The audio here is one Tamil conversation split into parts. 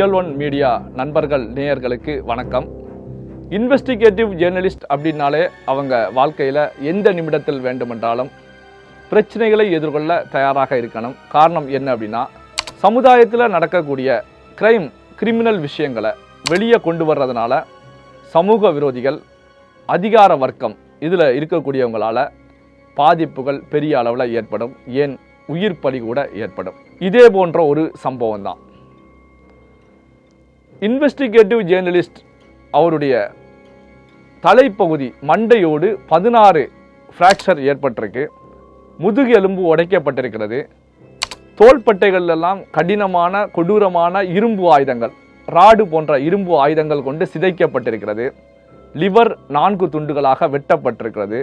ரியல் ஒன் மீடியா நண்பர்கள் நேயர்களுக்கு வணக்கம். இன்வெஸ்டிகேட்டிவ் ஜேர்னலிஸ்ட் அப்படின்னாலே அவங்க வாழ்க்கையில் எந்த நிமிடத்தில் வேண்டுமென்றாலும் பிரச்சனைகளை எதிர்கொள்ள தயாராக இருக்கணும். காரணம் என்ன அப்படின்னா சமுதாயத்தில் நடக்கக்கூடிய கிரைம் கிரிமினல் விஷயங்களை வெளியே கொண்டு வர்றதுனால சமூக விரோதிகள் அதிகார வர்க்கம் இதில் இருக்கக்கூடியவங்களால பாதிப்புகள் பெரிய அளவில் ஏற்படும். ஏன்? உயிர் பலி கூட ஏற்படும். இதே போன்ற ஒரு சம்பவம் தான் இன்வெஸ்டிகேட்டிவ் ஜேர்னலிஸ்ட் அவருடைய தலைப்பகுதி மண்டையோடு பதினாறு ஃப்ராக்சர் ஏற்பட்டிருக்கு. முதுகு எலும்பு உடைக்கப்பட்டிருக்கிறது. தோள்பட்டைகளெல்லாம் கடினமான கொடூரமான இரும்பு ஆயுதங்கள் ராடு போன்ற இரும்பு ஆயுதங்கள் கொண்டு சிதைக்கப்பட்டிருக்கிறது. லிவர் நான்கு துண்டுகளாக வெட்டப்பட்டிருக்கிறது.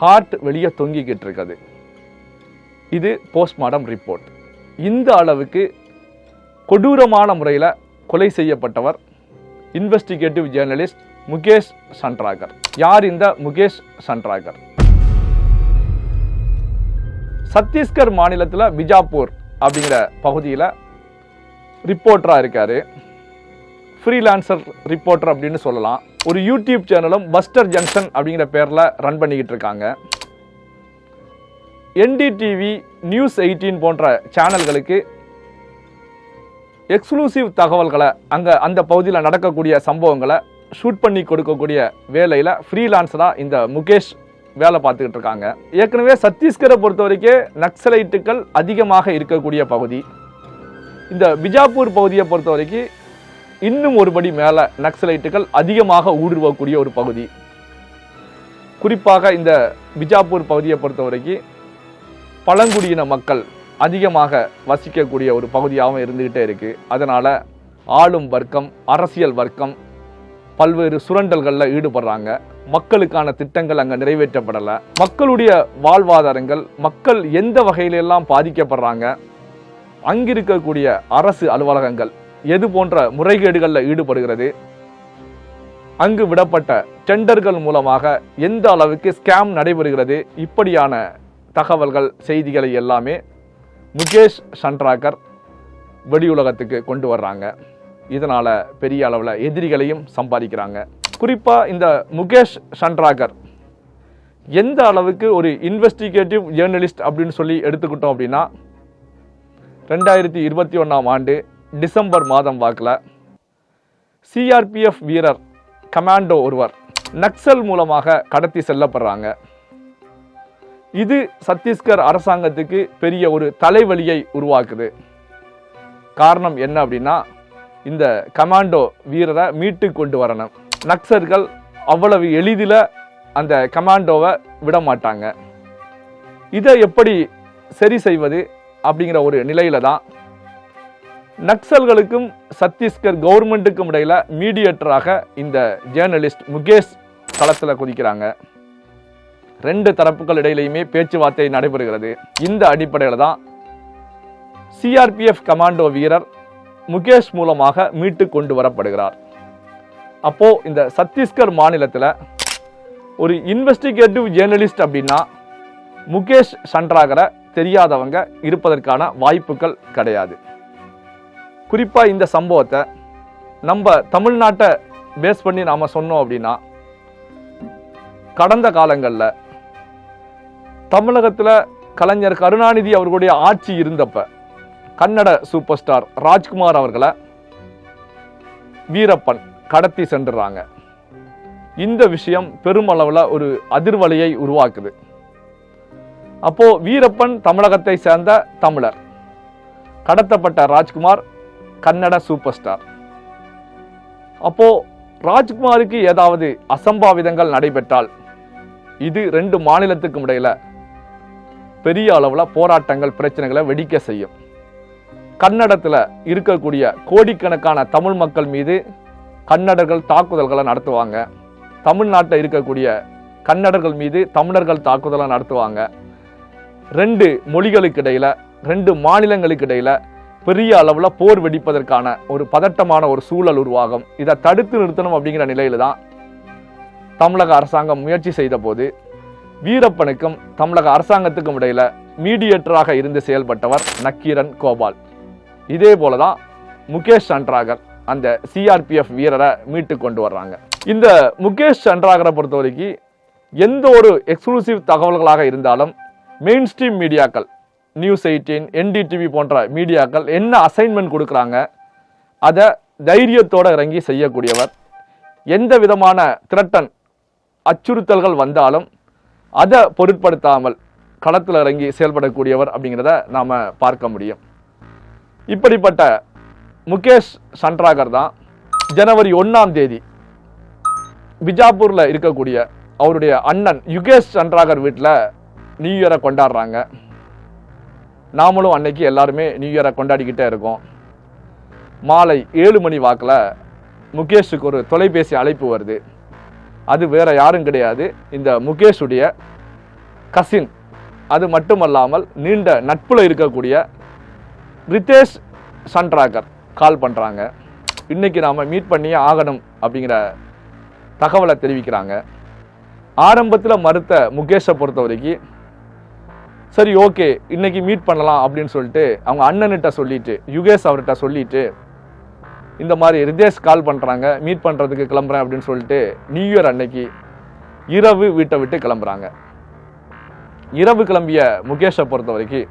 ஹார்ட் வெளியே தொங்கிக்கிட்டு இருக்குது இது போஸ்ட்மார்டம் ரிப்போர்ட் இந்த அளவுக்கு கொடூரமான முறையில் கொலை செய்யப்பட்டவர் இன்வெஸ்டிகேட்டிவ் ஜேர்னலிஸ்ட் முகேஷ் சன்ட்ராகர் யார் இந்த முகேஷ் சன்ட்ராகர் சத்தீஸ்கர் மாநிலத்தில் பிஜாப்பூர் அப்படிங்கிற பகுதியில் ரிப்போர்ட்டராக இருக்கார். ஃப்ரீலான்சர் ரிப்போர்ட்டர் அப்படின்னு சொல்லலாம். ஒரு யூடியூப் சேனலும் பஸ்டர் ஜங்ஷன் அப்படிங்கிற பேரில் ரன் பண்ணிக்கிட்டு இருக்காங்க. என்டிடிவி நியூஸ் எயிட்டீன் போன்ற சேனல்களுக்கு எக்ஸ்க்ளூசிவ் தகவல்களை அங்கே அந்த பகுதியில் நடக்கக்கூடிய சம்பவங்களை ஷூட் பண்ணி கொடுக்கக்கூடிய வேலையில் ஃப்ரீலான்ஸராக இந்த முகேஷ் வேலை பார்த்துக்கிட்டு இருக்காங்க. ஏற்கனவே சத்தீஸ்கரை பொறுத்த வரைக்கும் நக்சலைட்டுகள் அதிகமாக இருக்கக்கூடிய பகுதி. இந்த பிஜாப்பூர் பகுதியை பொறுத்த வரைக்கும் இன்னும் ஒருபடி மேலே நக்சலைட்டுகள் அதிகமாக ஊடுருவக்கூடிய ஒரு பகுதி. குறிப்பாக இந்த பிஜாப்பூர் பகுதியை பொறுத்த வரைக்கும் பழங்குடியின மக்கள் அதிகமாக வசிக்கக்கூடிய ஒரு பகுதியாகவும் இருந்துக்கிட்டே இருக்குது அதனால் ஆளும் வர்க்கம் அரசியல் வர்க்கம் பல்வேறு சுரண்டல்களில் ஈடுபடுறாங்க. மக்களுக்கான திட்டங்கள் அங்கே நிறைவேற்றப்படலை. மக்களுடைய வாழ்வாதாரங்கள் மக்கள் எந்த வகையிலெல்லாம் பாதிக்கப்படுறாங்க அங்கிருக்கக்கூடிய அரசு அலுவலகங்கள் எது போன்ற முறைகேடுகளில் ஈடுபடுகிறது அங்கு விடப்பட்ட டெண்டர்கள் மூலமாக எந்த அளவுக்கு ஸ்கேம் நடைபெறுகிறது இப்படியான தகவல்கள் செய்திகளை எல்லாமே முகேஷ் சன்ட்ராகர் வெளியுலகத்துக்கு கொண்டு வர்றாங்க. இதனால் பெரிய அளவில் எதிரிகளையும் சம்பாதிக்கிறாங்க. குறிப்பாக இந்த முகேஷ் சன்ட்ராகர் எந்த அளவுக்கு ஒரு இன்வெஸ்டிகேட்டிவ் ஜேர்னலிஸ்ட் அப்படின்னு சொல்லி எடுத்துக்கிட்டோம் அப்படின்னா ரெண்டாயிரத்தி இருபத்தி ஒன்றாம் ஆண்டு டிசம்பர் மாதம் வாக்கில் சிஆர்பிஎஃப் வீரர் கமாண்டோ ஒருவர் நக்சல் மூலமாக கடத்தி செல்லப்படுறாங்க. இது சத்தீஸ்கர் அரசாங்கத்துக்கு பெரிய ஒரு தலைவலியை உருவாக்குது. காரணம் என்ன அப்படின்னா இந்த கமாண்டோ வீரரை மீட்டு கொண்டு வரணும். நக்சர்கள் அவ்வளவு எளிதில் அந்த கமாண்டோவை விட மாட்டாங்க. இதை எப்படி சரி செய்வது அப்படிங்கிற ஒரு நிலையில தான் நக்சல்களுக்கும் சத்தீஸ்கர் கவர்மெண்ட்டுக்கும் இடையில மீடியேட்டராக இந்த ஜேர்னலிஸ்ட் முகேஷ் களத்தில் குதிக்கிறாங்க. ரெண்டு தரப்புகள் இடையிலையுமே பேச்சுவார்த்தை நடைபெறுகிறது. இந்த அடிப்படையில் தான் சிஆர்பிஎஃப் கமாண்டோ வீரர் முகேஷ் மூலமாக மீட்டு கொண்டு வரப்படுகிறார். அப்போ இந்த சத்தீஸ்கர் மாநிலத்தில் ஒரு இன்வெஸ்டிகேட்டிவ் ஜேர்னலிஸ்ட் அப்படின்னா முகேஷ் சன்ட்ராகரை தெரியாதவங்க இருப்பதற்கான வாய்ப்புகள் கிடையாது. குறிப்பாக இந்த சம்பவத்தை நம்ம தமிழ்நாட்டை பேஸ் பண்ணி நாம் சொன்னோம் அப்படின்னா கடந்த காலங்களில் தமிழகத்தில் கலைஞர் கருணாநிதி அவர்களுடைய ஆட்சி இருந்தப்ப கன்னட சூப்பர் ஸ்டார் ராஜ்குமார் அவர்களை வீரப்பன் கடத்தி சென்றுறாங்க. இந்த விஷயம் பெருமளவில் ஒரு அதிர்வலையை உருவாக்குது. அப்போ வீரப்பன் தமிழகத்தை சேர்ந்த தமிழர் கடத்தப்பட்ட ராஜ்குமார் கன்னட சூப்பர் ஸ்டார் அப்போ ராஜ்குமாருக்கு ஏதாவது அசம்பாவிதங்கள் நடைபெற்றால் இது ரெண்டு மாநிலத்துக்கும் இடையில பெரிய அளவில் போராட்டங்கள் பிரச்சனைகளை வெடிக்க செய்யும். கன்னடத்தில் இருக்கக்கூடிய கோடிக்கணக்கான தமிழ் மக்கள் மீது கன்னடர்கள் தாக்குதல்களை நடத்துவாங்க. தமிழ்நாட்டில் இருக்கக்கூடிய கன்னடர்கள் மீது தமிழர்கள் தாக்குதலை நடத்துவாங்க. ரெண்டு மொழிகளுக்கு இடையில் ரெண்டு மாநிலங்களுக்கு இடையில் பெரிய அளவில் போர் வெடிப்பதற்கான ஒரு பதட்டமான ஒரு சூழல் உருவாகும். இதை தடுத்து நிறுத்தணும் அப்படிங்கிற நிலையில் தான் தமிழக அரசாங்கம் முயற்சி செய்த போது வீரப்பனுக்கும் தமிழக அரசாங்கத்துக்கும் இடையில மீடியேட்டராக இருந்து செயல்பட்டவர் நக்கீரன் கோபால். இதே போல தான் முகேஷ் சன்ராகர் அந்த சிஆர்பிஎஃப் வீரரை மீட்டு கொண்டு வர்றாங்க. இந்த முகேஷ் சண்டராகரை பொறுத்த வரைக்கும் எந்த ஒரு எக்ஸ்க்ளூசிவ் தகவல்களாக இருந்தாலும் மெயின் ஸ்ட்ரீம் மீடியாக்கள் நியூஸ் எயிட்டீன் என்டிடிவி போன்ற மீடியாக்கள் என்ன அசைன்மெண்ட் கொடுக்குறாங்க அதை தைரியத்தோடு இறங்கி செய்யக்கூடியவர் எந்த விதமான திரட்டன் அச்சுறுத்தல்கள் வந்தாலும் அதை பொருட்படுத்தாமல் களத்தில் இறங்கி செயல்படக்கூடியவர் அப்படிங்கிறத நாம் பார்க்க முடியும். இப்படிப்பட்ட முகேஷ் சன்ராகர் தான் ஜனவரி ஒன்றாம் தேதி பிஜாப்பூரில் இருக்கக்கூடிய அவருடைய அண்ணன் யுகேஷ் சன்ட்ராகர் வீட்டில் நியூ இயரை கொண்டாடுறாங்க. நாமளும் அன்னைக்கு எல்லாருமே நியூ இயரை கொண்டாடிக்கிட்டே இருக்கோம். மாலை ஏழு மணி வாக்கில் முகேஷுக்கு ஒரு தொலைபேசி அழைப்பு வருது. அது வேற யாரும் கிடையாது. இந்த முகேஷுடைய கசின் அது மட்டுமல்லாமல் நீண்ட நட்புல இருக்கக்கூடிய ரிதேஷ் சன்ட்ராகர் கால் பண்ணுறாங்க இன்னைக்கு நாம் மீட் பண்ணியே ஆகணும் அப்படிங்கிற தகவலை தெரிவிக்கிறாங்க. ஆரம்பத்தில் மறுத்த முகேஷை பொறுத்த வரைக்கும் சரி ஓகே இன்னைக்கு மீட் பண்ணலாம் அப்படின்னு சொல்லிட்டு அவங்க அண்ணன்கிட்ட சொல்லிட்டு யுகேஷ் அவர்கிட்ட சொல்லிட்டு இந்த மாதிரி ரிதேஷ் கால் பண்ணுறாங்க மீட் பண்ணுறதுக்கு கிளம்புறேன் அப்படின்னு சொல்லிட்டு நியூ இயர் அன்னைக்கு இரவு வீட்டை விட்டு கிளம்புறாங்க. இரவு கிளம்பிய முகேஷை பொறுத்த வரைக்கும்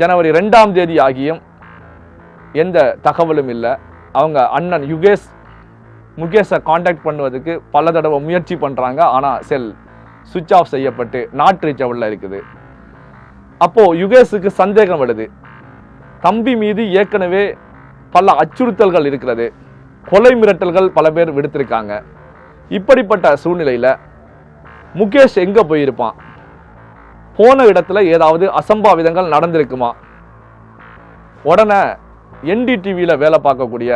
ஜனவரி ரெண்டாம் தேதி ஆகியும் எந்த தகவலும் இல்லை. அவங்க அண்ணன் யுகேஷ் முகேஷை காண்டாக்ட் பண்ணுவதுக்கு பல தடவை முயற்சி பண்ணுறாங்க ஆனால் செல் சுவிட்ச் ஆஃப் செய்யப்பட்டு நாட் ரீச்சபிளில் இருக்குது. அப்போது யுகேஷுக்கு சந்தேகம் வருது. தம்பி மீது ஏற்கனவே பல அச்சுறுத்தல்கள் இருக்கிறது. கொலை மிரட்டல்கள் பல பேர் விடுத்திருக்காங்க. இப்படிப்பட்ட சூழ்நிலையில் முகேஷ் எங்கே போயிருப்பான்? போன இடத்துல ஏதாவது அசம்பாவிதங்கள் நடந்திருக்குமா? உடனே என்டிடிவியில் வேலை பார்க்கக்கூடிய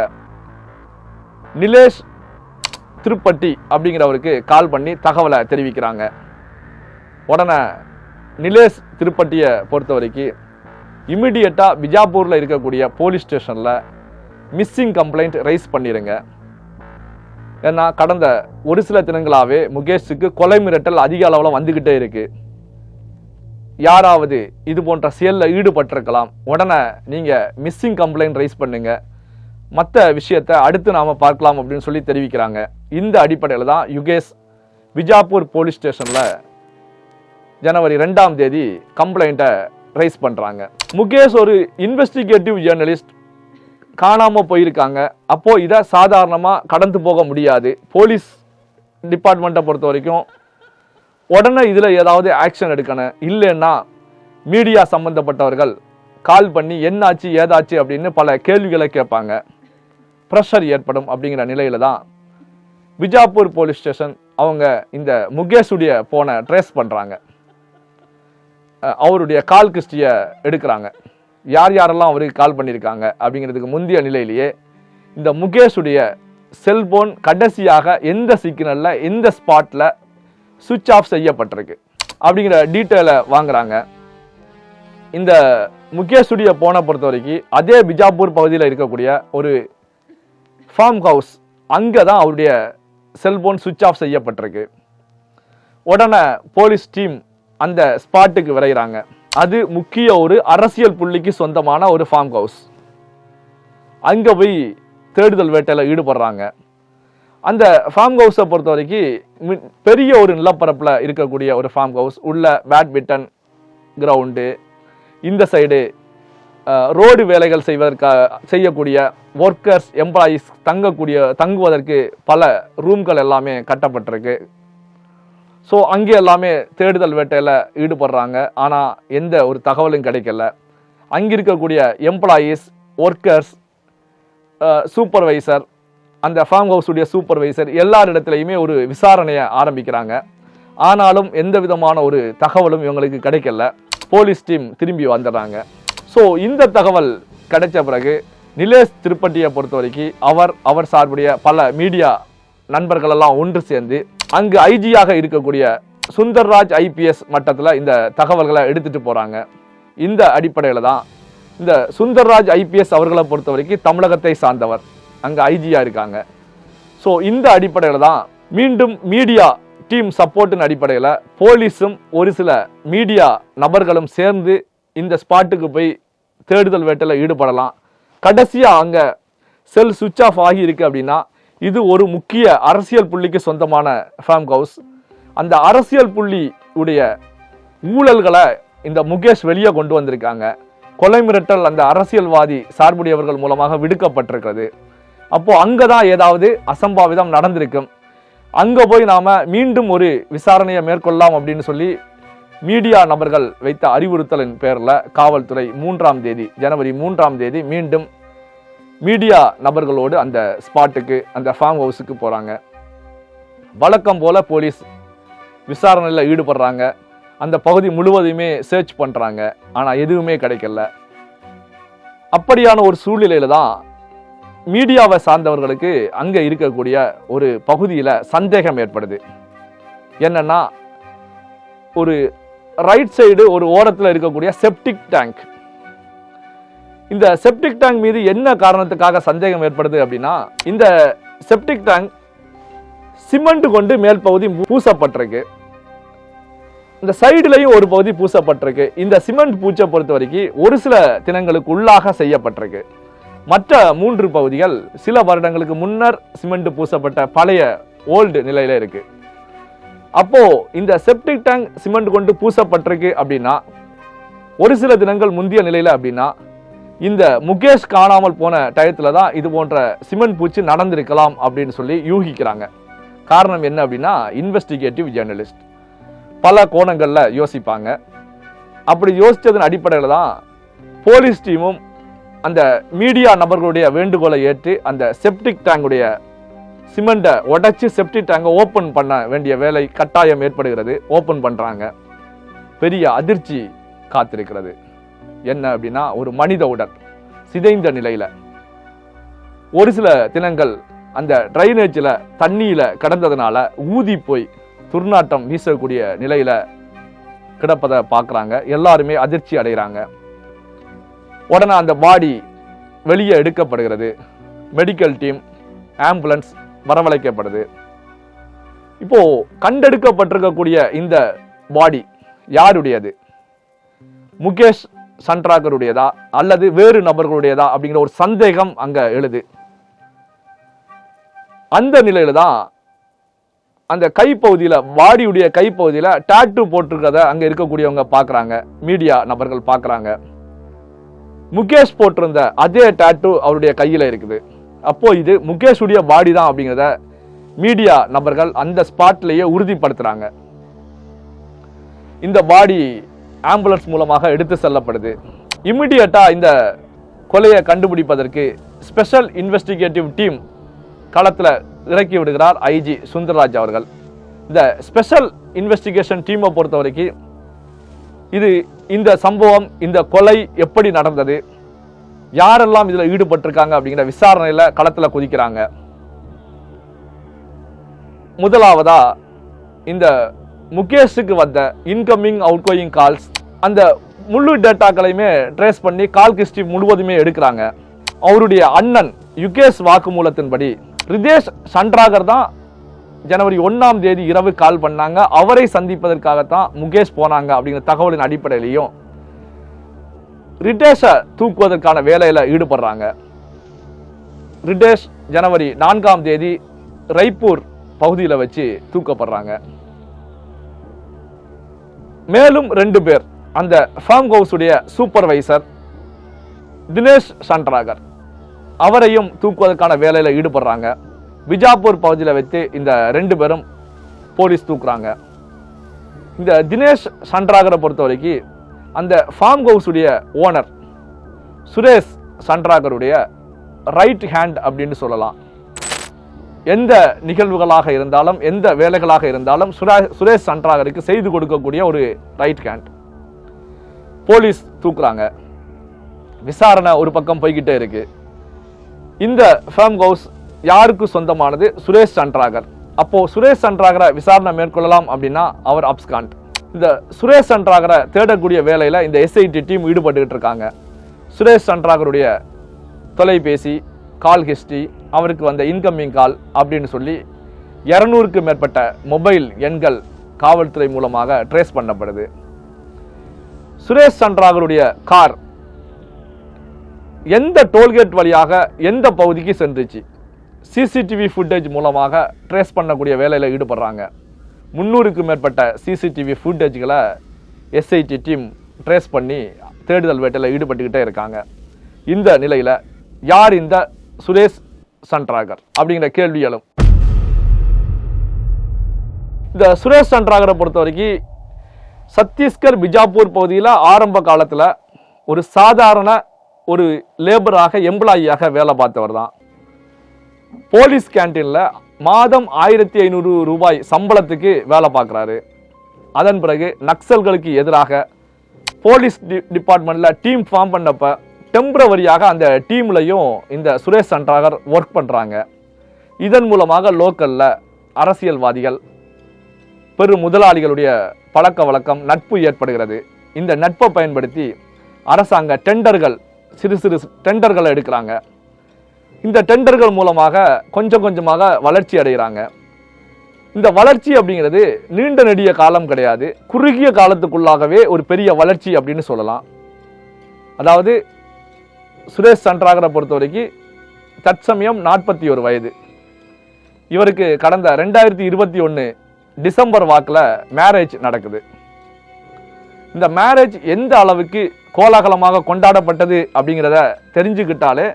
நிலேஷ் திருப்பட்டி அப்படிங்கிறவருக்கு கால் பண்ணி தகவலை தெரிவிக்கிறாங்க. உடனே நிலேஷ் திருப்பட்டியை பொறுத்த வரைக்கும் இமிடியட்டாக பிஜாப்பூரில் இருக்கக்கூடிய போலீஸ் ஸ்டேஷனில் மிஸ்ஸிங் கம்ப்ளைண்ட் ரைஸ் பண்ணிடுங்க ஏன்னா கடந்த ஒரு சில தினங்களாகவே முகேஷுக்கு கொலை மிரட்டல் அதிக அளவில் வந்துக்கிட்டே இருக்கு. யாராவது இது போன்ற செயலில் ஈடுபட்டிருக்கலாம். உடனே நீங்கள் மிஸ்ஸிங் கம்ப்ளைண்ட் ரைஸ் பண்ணுங்க. மற்ற விஷயத்தை அடுத்து நாம் பார்க்கலாம் அப்படின்னு சொல்லி தெரிவிக்கிறாங்க. இந்த அடிப்படையில் தான் யுகேஷ் பிஜாப்பூர் போலீஸ் ஸ்டேஷனில் ஜனவரி ரெண்டாம் தேதி கம்ப்ளைண்ட்டை ரைஸ் பண்ணுறாங்க முகேஷ் ஒரு இன்வெஸ்டிகேட்டிவ் ஜேர்னலிஸ்ட் காணாமல் போயிருக்காங்க. அப்போது இதை சாதாரணமாக கடந்து போக முடியாது. போலீஸ் டிபார்ட்மெண்ட்டை பொறுத்த வரைக்கும் உடனே இதில் ஏதாவது ஆக்ஷன் எடுக்கணும். இல்லைன்னா மீடியா சம்மந்தப்பட்டவர்கள் கால் பண்ணி என்னாச்சு ஏதாச்சு அப்படின்னு பல கேள்விகளை கேட்பாங்க. ப்ரெஷர் ஏற்படும் அப்படிங்கிற நிலையில தான் பிஜாப்பூர் போலீஸ் ஸ்டேஷன் அவங்க இந்த முகேஷுடைய போனை ட்ரேஸ் பண்ணுறாங்க அவருடைய கால் கிஸ்டியை எடுக்கிறாங்க. யார் யாரெல்லாம் அவருக்கு கால் பண்ணியிருக்காங்க அப்படிங்கிறதுக்கு முந்தைய நிலையிலேயே இந்த முகேஷுடைய செல்போன் கடைசியாக எந்த சிக்னலில் எந்த ஸ்பாட்டில் சுவிட்ச் ஆஃப் செய்யப்பட்டிருக்கு அப்படிங்கிற டீட்டெயிலை வாங்குறாங்க. இந்த முகேஷுடைய போனை பொறுத்த வரைக்கும் அதே பிஜாப்பூர் பகுதியில் இருக்கக்கூடிய ஒரு ஃபார்ம் ஹவுஸ் அங்கே தான் அவருடைய செல்போன் சுவிட்ச் ஆஃப் செய்யப்பட்டிருக்கு. உடனே போலீஸ் டீம் அந்த ஸ்பாட்டுக்கு விரைகிறாங்க. அது முக்கிய ஒரு அரசியல் புள்ளிக்கு சொந்தமான ஒரு ஃபார்ம் ஹவுஸ் அங்கே போய் தேடுதல் வேட்டையில் ஈடுபடுறாங்க. அந்த ஃபார்ம் ஹவுஸை பொறுத்த வரைக்கும் பெரிய ஒரு நிலப்பரப்பில் இருக்கக்கூடிய ஒரு ஃபார்ம் ஹவுஸ் உள்ள பேட்மிட்டன் கிரவுண்டு இந்த சைடு ரோடு வேலைகள் செய்வதற்காக செய்யக்கூடிய ஒர்க்கர்ஸ் எம்ப்ளாயீஸ் தங்கக்கூடிய தங்குவதற்கு பல ரூம்கள் எல்லாமே கட்டப்பட்டிருக்கு. ஸோ அங்கே எல்லாமே தேடுதல் வேட்டையில் ஈடுபடுறாங்க. ஆனால் எந்த ஒரு தகவலும் கிடைக்கல. அங்கே இருக்கக்கூடிய எம்ப்ளாயீஸ் ஒர்க்கர்ஸ் சூப்பர்வைசர் அந்த ஃபார்ம் ஹவுஸுடைய சூப்பர்வைசர் எல்லாரிடத்துலையுமே ஒரு விசாரணையை ஆரம்பிக்கிறாங்க. ஆனாலும் எந்த விதமான ஒரு தகவலும் இவங்களுக்கு கிடைக்கல. போலீஸ் டீம் திரும்பி வந்துடுறாங்க. ஸோ இந்த தகவல் கிடைச்ச பிறகு நிலேஷ் திருப்பட்டியை பொறுத்த வரைக்கும் அவர் அவர் சார்புடைய பல மீடியா நண்பர்களெல்லாம் ஒன்று சேர்ந்து அங்கு ஐஜியாக இருக்கக்கூடிய சுந்தர்ராஜ் ஐபிஎஸ் மட்டத்தில் இந்த தகவல்களை எடுத்துட்டு போகிறாங்க இந்த அடிப்படையில் தான் இந்த சுந்தர்ராஜ் ஐபிஎஸ் அவர்களை பொறுத்த வரைக்கும் தமிழகத்தை சார்ந்தவர் அங்கே ஐஜியாக இருக்காங்க. ஸோ இந்த அடிப்படையில் தான் மீண்டும் மீடியா டீம் சப்போர்ட்டின் அடிப்படையில் போலீஸும் ஒரு சில மீடியா நபர்களும் சேர்ந்து இந்த ஸ்பாட்டுக்கு போய் தேடுதல் வேட்டையில் ஈடுபடலாம். கடைசியாக அங்கே செல் சுவிட்ச் ஆஃப் ஆகியிருக்கு அப்படின்னா இது ஒரு முக்கிய அரசியல் புள்ளிக்கு சொந்தமான ஃபார்ம் ஹவுஸ் அந்த அரசியல் புள்ளி உடைய ஊழல்களை இந்த முகேஷ் வெளியே கொண்டு வந்திருக்காங்க. கொலை மிரட்டல் அந்த அரசியல்வாதி சார்புடையவர்கள் மூலமாக விடுக்கப்பட்டிருக்கிறது. அப்போது அங்கே தான் ஏதாவது அசம்பாவிதம் நடந்திருக்கும். அங்கே போய் நாம் மீண்டும் ஒரு விசாரணையை மேற்கொள்ளலாம் அப்படின்னு சொல்லி மீடியா நபர்கள் வைத்த அறிவுறுத்தலின் பேரில் காவல்துறை மூன்றாம் தேதி ஜனவரி மூன்றாம் தேதி மீண்டும் மீடியா நபர்களோடு அந்த ஸ்பாட்டுக்கு அந்த ஃபார்ம் ஹவுஸுக்கு போகிறாங்க வழக்கம் போல் போலீஸ் விசாரணையில் ஈடுபடுறாங்க. அந்த பகுதி முழுவதையுமே சர்ச் பண்ணுறாங்க ஆனால் எதுவுமே கிடைக்கல. அப்படியான ஒரு சூழ்நிலையில தான் மீடியாவை சார்ந்தவர்களுக்கு அங்கே இருக்கக்கூடிய ஒரு பகுதியில் சந்தேகம் ஏற்படுது. என்னென்னா ஒரு ரைட் சைடு ஒரு ஓரத்தில் இருக்கக்கூடிய செப்டிக் டேங்க் இந்த செப்டிக் டேங்க் மீது என்ன காரணத்துக்காக சந்தேகம் ஏற்படுது அப்படின்னா இந்த செப்டிக் டேங்க் சிமெண்ட் கொண்டு மேல் பகுதி பூசப்பட்டிருக்கு. இந்த சைடுலையும் ஒரு பகுதி பூசப்பட்டிருக்கு. இந்த சிமெண்ட் பூச்சை பொறுத்த வரைக்கும் ஒரு சில தினங்களுக்கு உள்ளாக செய்யப்பட்டிருக்கு. மற்ற மூன்று பகுதிகள் சில வருடங்களுக்கு முன்னர் சிமெண்ட் பூசப்பட்ட பழைய ஓல்டு நிலையில இருக்கு. அப்போ இந்த செப்டிக் டேங்க் சிமெண்ட் கொண்டு பூசப்பட்டிருக்கு அப்படின்னா ஒரு சில தினங்கள் முந்தைய நிலையில் அப்படின்னா இந்த முகேஷ் காணாமல் போன டயத்தில் தான் இது போன்ற சிமெண்ட் பூச்சி நடந்திருக்கலாம் அப்படின்னு சொல்லி யூகிக்கிறாங்க. காரணம் என்ன அப்படின்னா இன்வெஸ்டிகேட்டிவ் ஜேர்னலிஸ்ட் பல கோணங்களில் யோசிப்பாங்க. அப்படி யோசித்ததன் அடிப்படையில் தான் போலீஸ் டீமும் அந்த மீடியா நபர்களுடைய வேண்டுகோளை ஏற்று அந்த செப்டிக் டேங்குடைய சிமெண்ட்டை உடைச்சி செப்டிக் டேங்கை ஓப்பன் பண்ண வேண்டிய வேலை கட்டாயம் ஏற்படுகிறது ஓப்பன் பண்ணுறாங்க பெரிய அதிர்ச்சி காத்திருக்கிறது. என்ன அப்படின்னா ஒரு மனித உடல் சிதைந்த நிலையில. ஒரு சில தினங்கள் அந்த ட்ரைனேஜில் தண்ணியில கடந்ததுனால ஊதி போய் துர்நாட்டம் வீசக்கூடிய நிலையில கிடப்பதை பார்க்குறாங்க. எல்லாருமே அதிர்ச்சி அடைகிறாங்க உடனே அந்த பாடி வெளியே எடுக்கப்படுகிறது. மெடிக்கல் டீம் ஆம்புலன்ஸ் வரவழைக்கப்படுது. இப்போ கண்டெடுக்கப்பட்டிருக்கக்கூடிய இந்த பாடி யாருடையது? முகேஷ் சன்ட்ராகருடையதா அல்லது வேறு நபர்களுடையதா அப்படிங்கிற ஒரு சந்தேகம் அங்க எழுது. அந்த நிலையில தான் அந்த கைப்பகுதியில் வாடியுடைய கைப்பகுதியில் டாட்டூ போட்டிருக்கிறத அங்க இருக்கக்கூடியவங்க பார்க்குறாங்க மீடியா நபர்கள் பார்க்குறாங்க முகேஷ் போட்டிருந்த அதே டாட்டூ அவருடைய கையில் இருக்குது. அப்போ இது முகேஷுடைய பாடி தான் அப்படிங்கிறத மீடியா நபர்கள் அந்த ஸ்பாட்லேயே உறுதிப்படுத்துறாங்க. இந்த பாடி ஆம்புலன்ஸ் மூலமாக எடுத்து செல்லப்படுது. இம்மிடியட்டாக இந்த கொலையை கண்டுபிடிப்பதற்கு ஸ்பெஷல் இன்வெஸ்டிகேட்டிவ் டீம் களத்தில் இறக்கி விடுகிறார் ஐஜி சுந்தரராஜ் அவர்கள். இந்த ஸ்பெஷல் இன்வெஸ்டிகேஷன் டீமை பொறுத்த வரைக்கும் இது இந்த சம்பவம் இந்த கொலை எப்படி நடந்தது யாரெல்லாம் இதில் ஈடுபட்டிருக்காங்க அப்படிங்கிற விசாரணையில் களத்தில் குதிக்கிறாங்க. முதலாவதாக இந்த முகேஷுக்கு வந்த இன்கமிங் அவுட் கோயிங் கால்ஸ் அந்த முழு டேட்டாக்களையுமே ட்ரேஸ் பண்ணி கால் ஹிஸ்டரி முழுவதுமே எடுக்கிறாங்க. அவருடைய அண்ணன் யுகேஷ் வாக்குமூலத்தின்படி ரிதேஷ் சண்ட்ராகர் தான் ஜனவரி ஒன்றாம் தேதி இரவு கால் பண்ணாங்க. அவரை சந்திப்பதற்காகத்தான் முகேஷ் போனாங்க அப்படிங்கிற தகவலின் அடிப்படையிலையும் ரிட்டேஷை தூக்குவதற்கான வேலையில் ஈடுபடுறாங்க. ரிட்டேஷ் ஜனவரி நான்காம் தேதி ரைப்பூர் பகுதியில் வச்சு தூக்கப்படுறாங்க. மேலும் ரெண்டு பேர் அந்த ஃபார்ம் ஹவுஸுடைய சூப்பர்வைசர் தினேஷ் சண்டராகர். அவரையும் தூக்குவதற்கான வேலையில் ஈடுபடுறாங்க. பிஜாப்பூர் பகுதியில் வைத்து இந்த ரெண்டு பேரும் போலீஸ் தூக்குறாங்க. இந்த தினேஷ் சன்ட்ராகரை பொறுத்த வரைக்கும் அந்த ஃபார்ம் ஹவுஸுடைய ஓனர் சுரேஷ் சன்ட்ராகருடைய ரைட் ஹேண்ட் அப்படின்னு சொல்லலாம். எந்த நிகழ்வுகளாக இருந்தாலும் எந்த வேலைகளாக இருந்தாலும் சுரா- சுரேஷ் சன்ட்ராகருக்கு செய்து கொடுக்கக்கூடிய ஒரு ரைட் ஹேண்ட் போலீஸ் தூக்குறாங்க. விசாரணை ஒரு பக்கம் போய்கிட்டே இருக்கு. இந்த ஃபேம் ஹவுஸ் யாருக்கு சொந்தமானது? சுரேஷ் சன்ட்ராகர் அப்போ சுரேஷ் சன்ட்ராகரை விசாரணை மேற்கொள்ளலாம் அப்படின்னா அவர் அப்ஸ்காண்ட் இந்த சுரேஷ் சன்ட்ராகரை தேடக்கூடிய வேலையில் இந்த எஸ்ஐடி டீம் ஈடுபட்டுக்கிட்டு இருக்காங்க. சுரேஷ் சன்ட்ராகருடைய தொலைபேசி கால் ஹிஸ்ட்ரி அவருக்கு வந்த இன்கம்மிங் கால் அப்படின்னு சொல்லி இரநூறுக்கு மேற்பட்ட மொபைல் எண்கள் காவல்துறை மூலமாக ட்ரேஸ் பண்ணப்படுது. சுரேஷ் சன்ட்ராகருடைய கார் எந்த டோல்கேட் வழியாக எந்த பகுதிக்கு சென்றுச்சு? சிசிடிவி ஃபுட்டேஜ் மூலமாக ட்ரேஸ் பண்ணக்கூடிய வேலையில் ஈடுபடுறாங்க. முந்நூறுக்கு மேற்பட்ட சிசிடிவி ஃபுட்டேஜ்களை எஸ்ஐடி டீம் ட்ரேஸ் பண்ணி தேடுதல் வேட்டையில் ஈடுபட்டுக்கிட்டே இருக்காங்க. இந்த நிலையில் யார் இந்த சுரேஷ் சன்ட்ராகர் அப்படிங்கிற கேள்வி எழும். இந்த சுரேஷ் சன்ட்ராகரை பொறுத்த வரைக்கும் சத்தீஸ்கர் பிஜாப்பூர் பகுதியில் ஆரம்ப காலத்தில் ஒரு சாதாரண ஒரு லேபராக எம்ப்ளாயியாக வேலை பார்த்தவர் தான். போலீஸ் கேண்டீனில் மாதம் ஆயிரத்தி ஐநூறு ரூபாய் சம்பளத்துக்கு வேலை பார்க்குறாரு. அதன் பிறகு நக்சல்களுக்கு எதிராக போலீஸ் டி டிபார்ட்மெண்ட்டில் டீம் ஃபார்ம் பண்ணப்போ டெம்பரவரியாக அந்த டீம்லையும் இந்த சுரேஷ் சன்ட்ராகர் ஒர்க் பண்ணுறாங்க இதன் மூலமாக லோக்கலில் அரசியல்வாதிகள் பெரு முதலாளிகளுடைய பழக்க வழக்கம் நட்பு ஏற்படுகிறது. இந்த நட்பை பயன்படுத்தி அரசாங்க டெண்டர்கள் சிறு சிறு டெண்டர்களை எடுக்கிறாங்க. இந்த டெண்டர்கள் மூலமாக கொஞ்சம் கொஞ்சமாக வளர்ச்சி அடைகிறாங்க. இந்த வளர்ச்சி அப்படிங்கிறது நீண்ட நெடிய காலம் கிடையாது. குறுகிய காலத்துக்குள்ளாகவே ஒரு பெரிய வளர்ச்சி அப்படின்னு சொல்லலாம். அதாவது சுரேஷ் சன்ட்ராகரை பொறுத்த வரைக்கும் தற்சமயம் நாற்பத்தி ஒரு வயது. இவருக்கு கடந்த ரெண்டாயிரத்தி இருபத்தி ஒன்று டிசம்பர் வாக்கில் மேரேஜ் நடக்குது. இந்த மேரேஜ் எந்த அளவுக்கு கோலாகலமாக கொண்டாடப்பட்டது அப்படிங்கிறத தெரிஞ்சுக்கிட்டாலே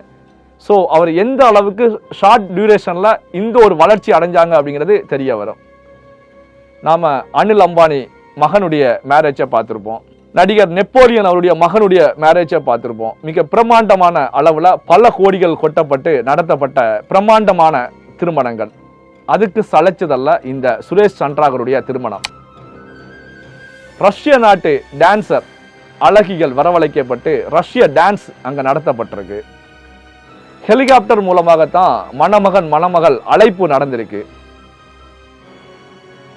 ஸோ அவர் எந்த அளவுக்கு ஷார்ட் டியூரேஷனில் இந்த ஒரு வளர்ச்சி அடைஞ்சாங்க அப்படிங்கிறது தெரிய வரும். நாம் அனில் அம்பானி மகனுடைய மேரேஜை பார்த்துருப்போம். நடிகர் நெப்போலியன் அவருடைய மகனுடைய மேரேஜை பார்த்துருப்போம். மிக பிரம்மாண்டமான அளவில் பல கோடிகள் கொட்டப்பட்டு நடத்தப்பட்ட பிரம்மாண்டமான திருமணங்கள். அதுக்கு சளைச்சதல்ல இந்த சுரேஷ் சன்ட்ராகருடைய திருமணம். ரஷ்ய நாட்டு டான்சர் அழகிகள் வரவழைக்கப்பட்டு ரஷ்ய டான்ஸ் அங்கே நடத்தப்பட்டிருக்கு. ஹெலிகாப்டர் மூலமாகத்தான் மணமகன் மணமகள் அழைப்பு நடந்திருக்கு.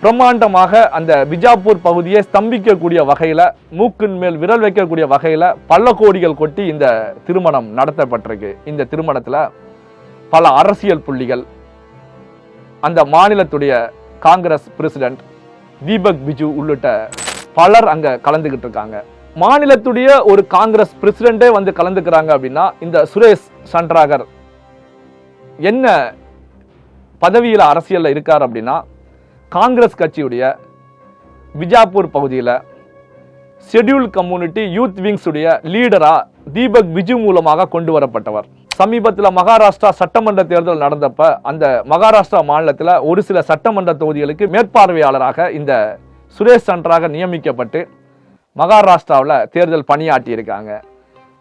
பிரம்மாண்டமாக அந்த பிஜாப்பூர் பகுதியை ஸ்தம்பிக்கக்கூடிய வகையில் மூக்கின் மேல் விரல் வைக்கக்கூடிய வகையில் பல கோடிகள் கொட்டி இந்த திருமணம் நடத்தப்பட்டிருக்கு. இந்த திருமணத்தில் பல அரசியல் புள்ளிகள் அந்த மாநிலத்துடைய காங்கிரஸ் பிரசிடென்ட் தீபக் பிஜு உள்ளிட்ட பலர் அங்கே கலந்துக்கிட்டு இருக்காங்க. மாநிலத்துடைய ஒரு காங்கிரஸ் பிரசிடென்டே வந்து கலந்துக்கிறாங்க அப்படின்னா இந்த சுரேஷ் சன்ட்ராகர் என்ன பதவியில் அரசியலில் இருக்கார் அப்படின்னா காங்கிரஸ் கட்சியுடைய பிஜாப்பூர் பகுதியில் ஷெட்யூல் கம்யூனிட்டி யூத் விங்ஸ் உடைய லீடரா தீபக் பிஜு மூலமாக கொண்டு வரப்பட்டவர். சமீபத்தில் மகாராஷ்டிரா சட்டமன்ற தேர்தல் நடந்தப்ப அந்த மகாராஷ்டிரா மாநிலத்தில் ஒரு சில சட்டமன்ற தொகுதிகளுக்கு மேற்பார்வையாளராக இந்த சுரேஷ் சன்றாக நியமிக்கப்பட்டு மகாராஷ்டிராவில் தேர்தல் பணியாற்றி இருக்காங்க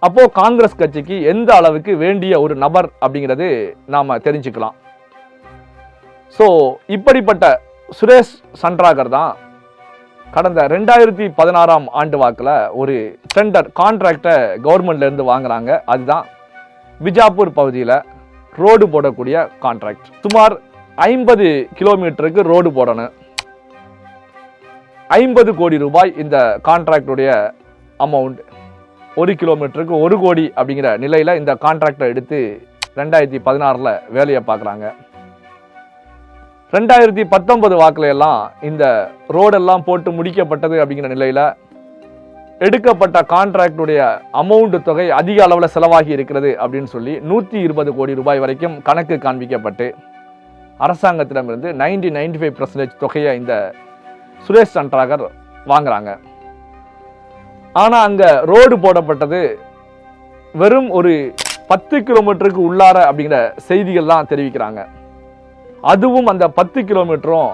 அப்போ காங்கிரஸ் கட்சிக்கு எந்த அளவுக்கு வேண்டிய ஒரு நபர் அப்படிங்கிறது நாம தெரிஞ்சுக்கலாம். ஸோ இப்படிப்பட்ட சுரேஷ் சன்ட்ராகர் தான் கடந்த ரெண்டாயிரத்தி பதினாறாம் ஆண்டு வாக்கில் ஒரு டெண்டர் கான்ட்ராக்டை கவர்மெண்ட்லேருந்து வாங்குறாங்க. அதுதான் பிஜாப்பூர் பகுதியில் ரோடு போடக்கூடிய கான்ட்ராக்ட் சுமார் ஐம்பது கிலோமீட்டருக்கு ரோடு போடணும். ஐம்பது கோடி ரூபாய் இந்த கான்ட்ராக்டுடைய அமௌண்ட் ஒரு கிலோமீட்டருக்கு ஒரு கோடி அப்படிங்கிற நிலையில் இந்த கான்ட்ராக்டை எடுத்து ரெண்டாயிரத்தி பதினாறில் வேலையை பார்க்குறாங்க. ரெண்டாயிரத்தி பத்தொன்பது வாக்குல எல்லாம் இந்த ரோடெல்லாம் போட்டு முடிக்கப்பட்டது அப்படிங்கிற நிலையில் எடுக்கப்பட்ட கான்ட்ராக்டுடைய அமௌண்ட் தொகை அதிக அளவில் செலவாகி இருக்கிறது அப்படின்னு சொல்லி நூற்றி இருபது கோடி ரூபாய் வரைக்கும் கணக்கு காண்பிக்கப்பட்டு அரசாங்கத்திடமிருந்து நைன்டி நைன்டி ஃபைவ் பர்சன்டேஜ் தொகையை இந்த சுரேஷ் சன்ட்ராகர் வாங்குறாங்க. ஆனால் அங்கே ரோடு போடப்பட்டது வெறும் ஒரு பத்து கிலோமீட்டருக்கு உள்ளார அப்படிங்கிற செய்திகள்லாம் தெரிவிக்கிறாங்க. அதுவும் அந்த பத்து கிலோமீட்டரும்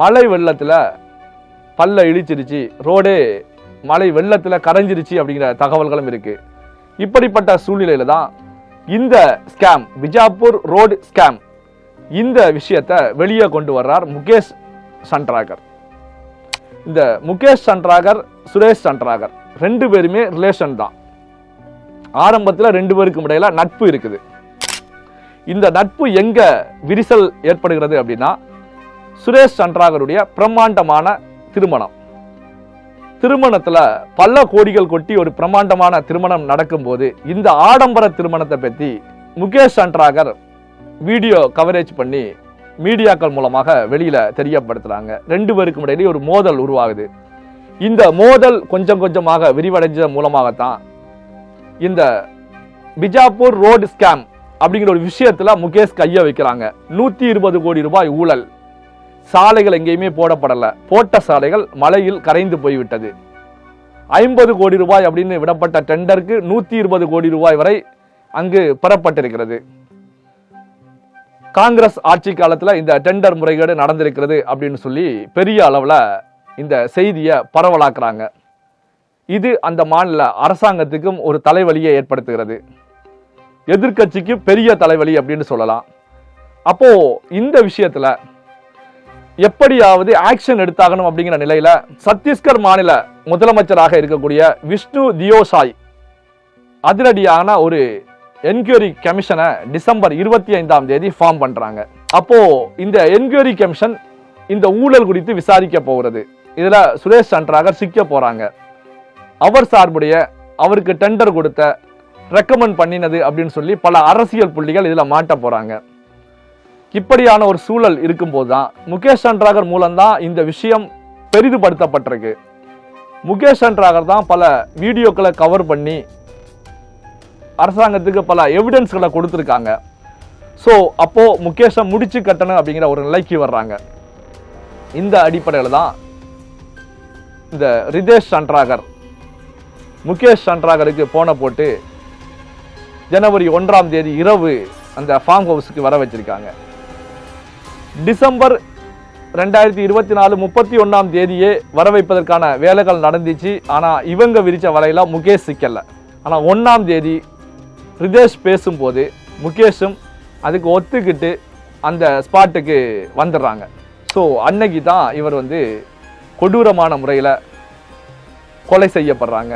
மழை வெள்ளத்தில் பல்ல இடிச்சிருச்சு. ரோடே மழை வெள்ளத்தில் கரைஞ்சிருச்சு அப்படிங்கிற தகவல்களும் இருக்கு. இப்படிப்பட்ட சூழ்நிலையில தான் இந்த ஸ்கேம் பிஜாப்பூர் ரோடு ஸ்கேம் இந்த விஷயத்தை வெளியே கொண்டு வர்றார் முகேஷ் சன்ட்ராகர் இந்த முகேஷ் சன்ட்ராகர் சுரேஷ் சன்ட்ராகர் ரெண்டு பேருமே ரிலேஷன் தான். ஆரம்பத்தில் ரெண்டு பேருக்கும் இடையில நட்பு இருக்குது. இந்த நட்பு எங்க விரிசல் ஏற்படுகிறது அப்படின்னா சுரேஷ் சன்ட்ராகருடைய பிரம்மாண்டமான திருமணம். திருமணத்தில் பல கோடிகள் கொட்டி ஒரு பிரம்மாண்டமான திருமணம் நடக்கும்போது இந்த ஆடம்பர திருமணத்தை பற்றி முகேஷ் சன்ட்ராகர் வீடியோ கவரேஜ் பண்ணி மீடியாக்கள் மூலமாக வெளியில் தெரியப்படுத்துறாங்க. ரெண்டு பேருக்கும் இடையிலே ஒரு மோதல் உருவாகுது. இந்த மோதல் கொஞ்சம் கொஞ்சமாக விரிவடைஞ்ச மூலமாகத்தான் இந்த பிஜாப்பூர் ரோடு ஸ்கேம் அப்படிங்கிற ஒரு விஷயத்தில் முகேஷ் கையை வைக்கிறாங்க. நூற்றி இருபது கோடி ரூபாய் ஊழல். சாலைகள் எங்கேயுமே போடப்படலை. போட்ட சாலைகள் மழையில் கரைந்து போய்விட்டது. ஐம்பது கோடி ரூபாய் அப்படின்னு விடப்பட்ட டெண்டருக்கு நூற்றி இருபது கோடி ரூபாய் வரை அங்கு பெறப்பட்டிருக்கிறது. காங்கிரஸ் ஆட்சி காலத்தில் இந்த டெண்டர் முறைகேடு நடந்திருக்கிறது அப்படின்னு சொல்லி பெரிய அளவில் இந்த செய்தியை பரவலாக்குறாங்க. இது அந்த மாநில அரசாங்கத்துக்கும் ஒரு தலைவலியை ஏற்படுத்துகிறது. எதிர்க்கட்சிக்கு பெரிய தலைவலி அப்படின்னு சொல்லலாம். அப்போ இந்த விஷயத்துல எப்படியாவது ஆக்ஷன் எடுத்தாகணும் அப்படிங்கிற நிலையில சத்தீஸ்கர் மாநில முதலமைச்சராக இருக்கக்கூடிய விஷ்ணு தியோசாய் அதிரடியான ஒரு என்கொயரி கமிஷனை டிசம்பர் இருபத்தி ஐந்தாம் தேதி ஃபார்ம் பண்றாங்க. அப்போ இந்த என்கொயரி கமிஷன் இந்த ஊழல் குறித்து விசாரிக்க போகிறது. இதுல சுரேஷ் சந்திராகர் சிக்க போறாங்க. அவர் சார்புடைய அவருக்கு டெண்டர் கொடுத்த ரெக்கமெண்ட் பண்ணினது அப்படின்னு சொல்லி பல அரசியல் புள்ளிகள் இதில் மாட்ட போகிறாங்க இப்படியான ஒரு சூழல் இருக்கும்போது தான் முகேஷ் சந்திராகர் மூலம்தான் இந்த விஷயம் பெரிதுபடுத்தப்பட்டிருக்கு. முகேஷ் சன்ட்ராகர் தான் பல வீடியோக்களை கவர் பண்ணி அரசாங்கத்துக்கு பல எவிடன்ஸ்களை கொடுத்துருக்காங்க. ஸோ அப்போது முகேஷை முடிச்சு கட்டணும் அப்படிங்கிற ஒரு நிலைக்கு வர்றாங்க. இந்த அடிப்படையில் தான் இந்த ரிதேஷ் சண்டராகர் முகேஷ் சண்டராகருக்கு போன போட்டு ஜனவரி ஒன்றாம் தேதி இரவு அந்த ஃபார்ம் ஹவுஸுக்கு வர வச்சிருக்காங்க. டிசம்பர் ரெண்டாயிரத்தி இருபத்தி நாலு முப்பத்தி ஒன்றாம் தேதியே வர வைப்பதற்கான வேலைகள் நடந்துச்சு. ஆனால் இவங்க விரித்த வலையில் முகேஷ் சிக்கலை ஆனால் ஒன்றாம் தேதி ரிதேஷ் பேசும்போது முகேஷும் அதுக்கு ஒத்துக்கிட்டு அந்த ஸ்பாட்டுக்கு வந்துடுறாங்க. ஸோ அன்னைக்கு தான் இவர் வந்து கொடூரமான முறையில் கொலை செய்யப்படுறாங்க.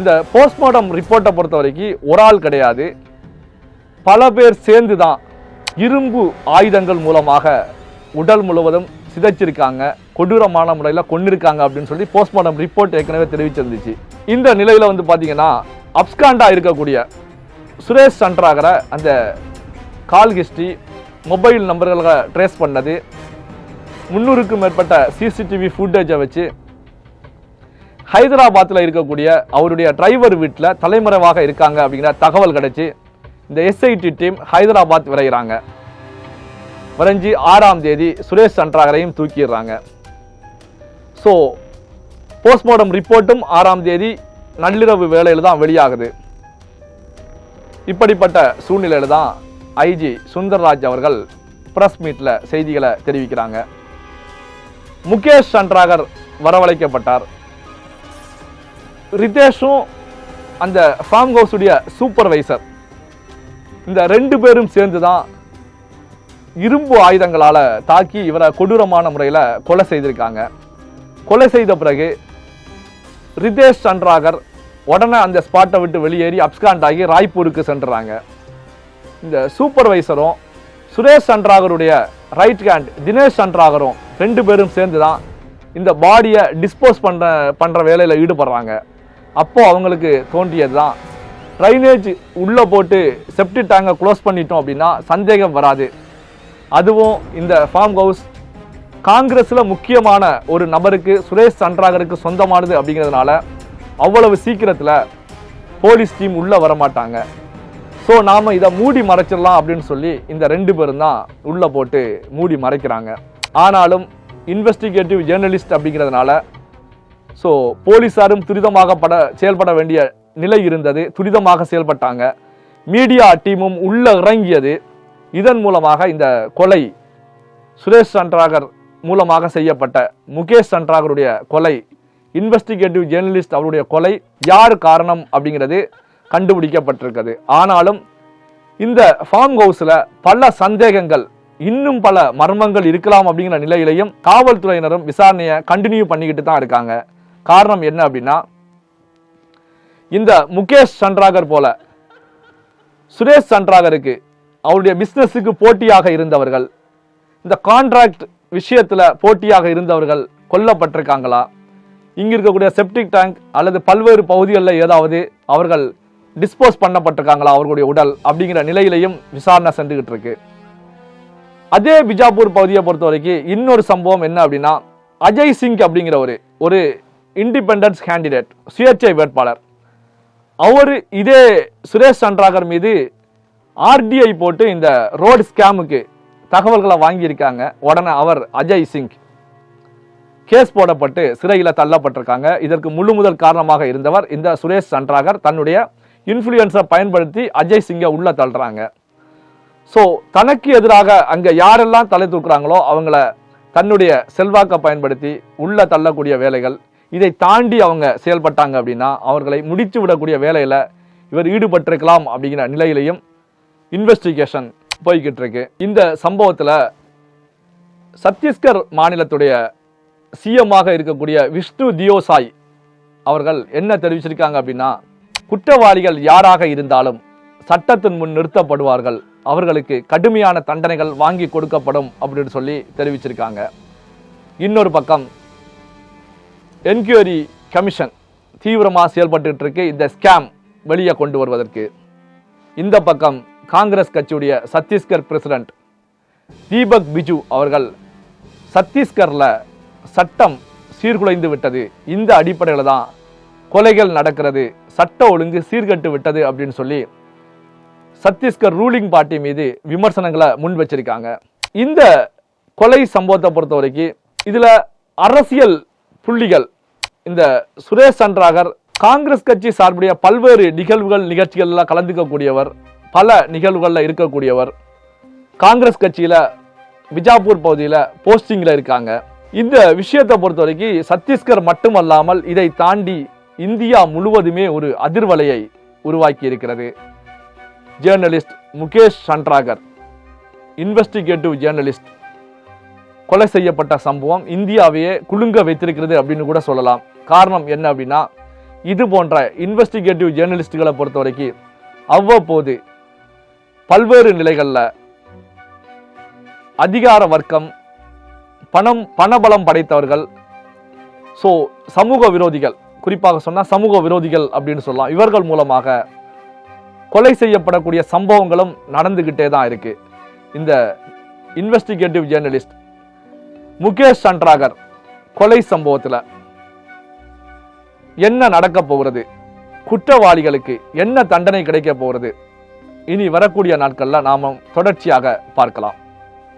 இந்த போஸ்ட்மார்ட்டம் ரிப்போர்ட்டை பொறுத்த வரைக்கும் ஒரு ஆள் கிடையாது. பல பேர் சேர்ந்து தான் இரும்பு ஆயுதங்கள் மூலமாக உடல் முழுவதும் சிதைச்சிருக்காங்க. கொடூரமான முறையில் கொண்டிருக்காங்க அப்படின்னு சொல்லி போஸ்ட்மார்ட்டம் ரிப்போர்ட் ஏற்கனவே தெரிவிச்சிருந்துச்சு. இந்த நிலையில் வந்து பார்த்தீங்கன்னா அப்ஸ்காண்டா இருக்கக்கூடிய சுரேஷ் சந்திராகரை அந்த கால் ஹிஸ்ட்ரி மொபைல் நம்பர்களை ட்ரேஸ் பண்ணது. முந்நூறுக்கும் மேற்பட்ட சிசிடிவி ஃபுட்டேஜை வச்சு ஹைதராபாத்தில் இருக்கக்கூடிய அவருடைய டிரைவர் வீட்டில் தலைமறைவாக இருக்காங்க அப்படிங்கிற தகவல் கிடைச்சி இந்த எஸ்ஐடி டீம் ஹைதராபாத் விரைகிறாங்க விரைஞ்சி ஆறாம் தேதி சுரேஷ் சன்ட்ராகரையும் தூக்கிடுறாங்க. ஸோ போஸ்ட்மார்டம் ரிப்போர்ட்டும் ஆறாம் தேதி நள்ளிரவு வேளையில் தான் வெளியாகுது. இப்படிப்பட்ட சூழ்நிலையில் தான் ஐஜி சுந்தர்ராஜ் அவர்கள் ப்ரெஸ் மீட்டில் செய்திகளை தெரிவிக்கிறாங்க. முகேஷ் சண்டராகர் வரவழைக்கப்பட்டார். ரிதேஷும் அந்த ஃபார்ம் ஹவுஸுடைய சூப்பர்வைசர் இந்த ரெண்டு பேரும் சேர்ந்து தான் இரும்பு ஆயுதங்களால் தாக்கி இவரை கொடூரமான முறையில் கொலை செய்திருக்காங்க. கொலை செய்த பிறகு ரிதேஷ் சந்திராகர் உடனே அந்த ஸ்பாட்டை விட்டு வெளியேறி அப்ஸ்காண்ட் ஆகி ராய்ப்பூருக்கு சென்றாங்க. இந்த சூப்பர்வைசரும் சுரேஷ் சந்திராகருடைய ரைட் ஹேண்ட் தினேஷ் சந்திராகரும் ரெண்டு பேரும் சேர்ந்து தான் இந்த பாடியை டிஸ்போஸ் பண்ணுற பண்ணுற வேலையில் ஈடுபடுறாங்க. அப்போது அவங்களுக்கு தோன்றியது தான் ட்ரைனேஜ் உள்ளே போட்டு செப்டி டேங்கை க்ளோஸ் பண்ணிட்டோம் அப்படின்னா சந்தேகம் வராது. அதுவும் இந்த ஃபார்ம் ஹவுஸ் காங்கிரஸில் முக்கியமான ஒரு நபருக்கு சுரேஷ் சன்றாகருக்கு சொந்தமானது அப்படிங்கிறதுனால அவ்வளவு சீக்கிரத்தில் போலீஸ் டீம் உள்ளே வரமாட்டாங்க. ஸோ நாம் இதை மூடி மறைச்சிடலாம் அப்படின்னு சொல்லி இந்த ரெண்டு பேரும் தான் உள்ளே போட்டு மூடி மறைக்கிறாங்க. ஆனாலும் இன்வெஸ்டிகேட்டிவ் ஜேர்னலிஸ்ட் அப்படிங்கிறதுனால ஸோ போலீஸாரும் துரிதமாக பட செயல்பட வேண்டிய நிலை இருந்தது. துரிதமாக செயல்பட்டாங்க. மீடியா டீமும் உள்ள இறங்கியது. இதன் மூலமாக இந்த கொலை சுரேஷ் சந்திராகர் மூலமாக செய்யப்பட்ட முகேஷ் சந்திராகருடைய கொலை இன்வெஸ்டிகேட்டிவ் ஜேர்னலிஸ்ட் அவருடைய கொலை யார் காரணம் அப்படிங்கிறது கண்டுபிடிக்கப்பட்டிருக்கிறது. ஆனாலும் இந்த ஃபார்ம் ஹவுஸில் பல சந்தேகங்கள் இன்னும் பல மர்மங்கள் இருக்கலாம் அப்படிங்கிற நிலையிலையும் காவல்துறையினரும் விசாரணையை கண்டினியூ பண்ணிக்கிட்டு தான் இருக்காங்க. காரணம் என்ன அப்படின்னா இந்த முகேஷ் சண்டராகர் போல சுரேஷ் சண்டராகருக்கு அவருடைய பிஸ்னஸுக்கு போட்டியாக இருந்தவர்கள் இந்த கான்ட்ராக்ட் விஷயத்தில் போட்டியாக இருந்தவர்கள் கொல்லப்பட்டிருக்காங்களா? இங்கே இருக்கக்கூடிய செப்டிக் டேங்க் அல்லது பல்வேறு பகுதிகளில் ஏதாவது அவர்கள் டிஸ்போஸ் பண்ணப்பட்டிருக்காங்களா அவர்களுடைய உடல் அப்படிங்கிற நிலையிலையும் விசாரணை சென்றுகிட்டு இருக்கு. அதே பிஜாப்பூர் பகுதியை பொறுத்த வரைக்கும் இன்னொரு சம்பவம் என்ன அப்படின்னா அஜய் சிங் அப்படிங்கிற ஒரு ஒரு இண்டிபெண்டன்ஸ் கேண்டிடேட் சுயேட்சை வேட்பாளர். அவர் இதே சுரேஷ் சந்திராகர் மீது ஆர்டிஐ போட்டு இந்த ரோடு ஸ்கேமுக்கு தகவல்களை வாங்கியிருக்காங்க. உடனே அவர் அஜய் சிங். கேஸ் போடப்பட்டு சிறையில் தள்ளப்பட்டிருக்காங்க. இதற்கு முழு முதல் காரணமாக இருந்தவர் இந்த சுரேஷ் சந்திராகர் தன்னுடைய இன்ஃப்ளூயன்ஸை பயன்படுத்தி அஜய் சிங்கை உள்ளே தள்ளுறாங்க. ஸோ தனக்கு எதிராக அங்கே யாரெல்லாம் தலை தூக்குறாங்களோ அவங்கள தன்னுடைய செல்வாக்கை பயன்படுத்தி உள்ளே தள்ளக்கூடிய வேலைகள் இதை தாண்டி அவங்க செயல்பட்டாங்க அப்படின்னா அவர்களை முடித்து விடக்கூடிய வேலையில் இவர் ஈடுபட்டிருக்கலாம் அப்படிங்கிற நிலையிலையும் இன்வெஸ்டிகேஷன் போய்கிட்டு இருக்கு இந்த சம்பவத்தில் சத்தீஸ்கர் மாநிலத்துடைய சிஎம்மாக இருக்கக்கூடிய விஷ்ணு தியோசாய் அவர்கள் என்ன தெரிவிச்சிருக்காங்க அப்படின்னா குற்றவாளிகள் யாராக இருந்தாலும் சட்டத்தின் முன் நிறுத்தப்படுவார்கள். அவர்களுக்கு கடுமையான தண்டனைகள் வாங்கி கொடுக்கப்படும் அப்படின்னு சொல்லி தெரிவிச்சிருக்காங்க. இன்னொரு பக்கம் என்கொயரி கமிஷன் தீவிரமாக செயல்பட்டு இருக்கு இந்த ஸ்கேம் வெளியே கொண்டு வருவதற்கு. இந்த பக்கம் காங்கிரஸ் கட்சியுடைய சத்தீஸ்கர் பிரசிடென்ட் தீபக் பிஜு அவர்கள் சத்தீஸ்கரில் சட்டம் சீர்குலைந்து விட்டது. இந்த அடிப்படையில் தான் கொலைகள் நடக்கிறது. சட்ட ஒழுங்கு சீர்கட்டு விட்டது அப்படின்னு சொல்லி சத்தீஸ்கர் ரூலிங் பார்ட்டி மீது விமர்சனங்களை முன் வச்சிருக்காங்க. இந்த கொலை சம்பவத்தை பொறுத்த வரைக்கும் இதில் அரசியல் புள்ளிகள். இந்த சுரேஷ் சந்திராகர் காங்கிரஸ் கட்சி சார்புடைய பல்வேறு நிகழ்வுகள் நிகழ்ச்சிகள்ல கலந்துக்கக்கூடியவர் பல நிகழ்வுகளில் இருக்கக்கூடியவர் காங்கிரஸ் கட்சியில பிஜாப்பூர் பகுதியில் போஸ்டிங்கில் இருக்காங்க. இந்த விஷயத்தை பொறுத்த வரைக்கும் சத்தீஸ்கர் மட்டுமல்லாமல் இதை தாண்டி இந்தியா முழுவதுமே ஒரு அதிர்வலையை உருவாக்கி இருக்கிறது. Journalist Mukesh Chandrakar investigative journalist கொலை செய்யப்பட்ட சம்பவம் இந்தியாவையே குலுங்க வைத்திருக்கிறது அப்படின்னு கூட சொல்லலாம். காரணம் என்ன அப்படின்னா இது போன்ற இன்வெஸ்டிகேட்டிவ் ஜேர்னலிஸ்டுகளை பொறுத்த வரைக்கும் அவ்வப்போது பல்வேறு நிலைகளில் அதிகார வர்க்கம் பணம் பணபலம் படைத்தவர்கள் ஸோ சமூக விரோதிகள் குறிப்பாக சொன்னால் சமூக விரோதிகள் அப்படின்னு சொல்லலாம். இவர்கள் மூலமாக கொலை செய்யப்படக்கூடிய சம்பவங்களும் நடந்துக்கிட்டே தான் இருக்கு. இந்த இன்வெஸ்டிகேட்டிவ் ஜேர்னலிஸ்ட் முகேஷ் சன்ட்ராகர் கொலை சம்பவத்தில் என்ன நடக்க போகிறது? குற்றவாளிகளுக்கு என்ன தண்டனை கிடைக்க போகிறது? இனி வரக்கூடிய நாட்களில் நாம தொடர்ச்சியாக பார்க்கலாம்.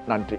நன்றி.